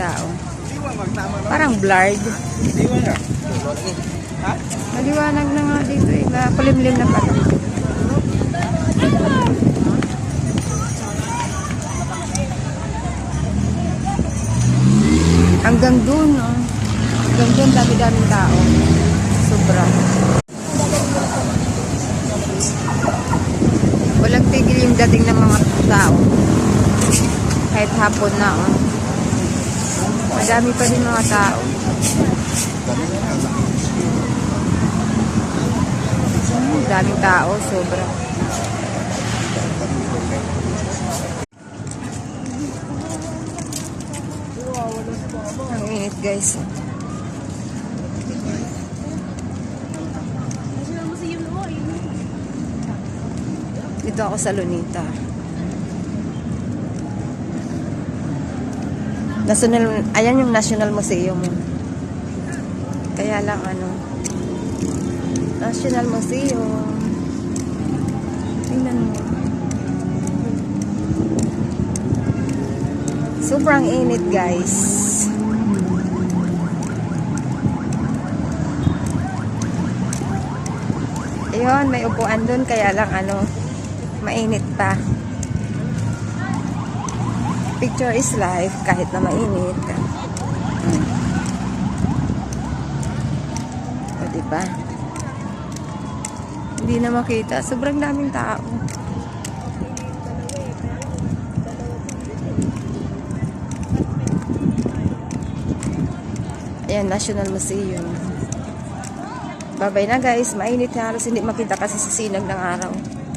tao. Parang blurred. Maliwanag na nga dito eh. Makulimlim na pala. Hanggang dun, oh. Hanggang dun, dami-daming tao. Sobra. Walang tigil yung dating ng mga tao. Kahit hapon na, oh. Madami pa din mga tao. Hmm, daming tao, sobra. Ang init guys. Dito ako sa Lunita. National, ayan yung National Museum. Kaya lang ano, National Museum. Tingnan mo. Sobrang init guys. Ayun, may upuan dun kaya lang ano, mainit pa. Picture is life kahit na mainit. Hmm. O, diba? Hindi na makita. Sobrang daming tao. Ayan, National Museum. Babay na guys. Mainit na halos hindi makita kasi sa sinag ng araw.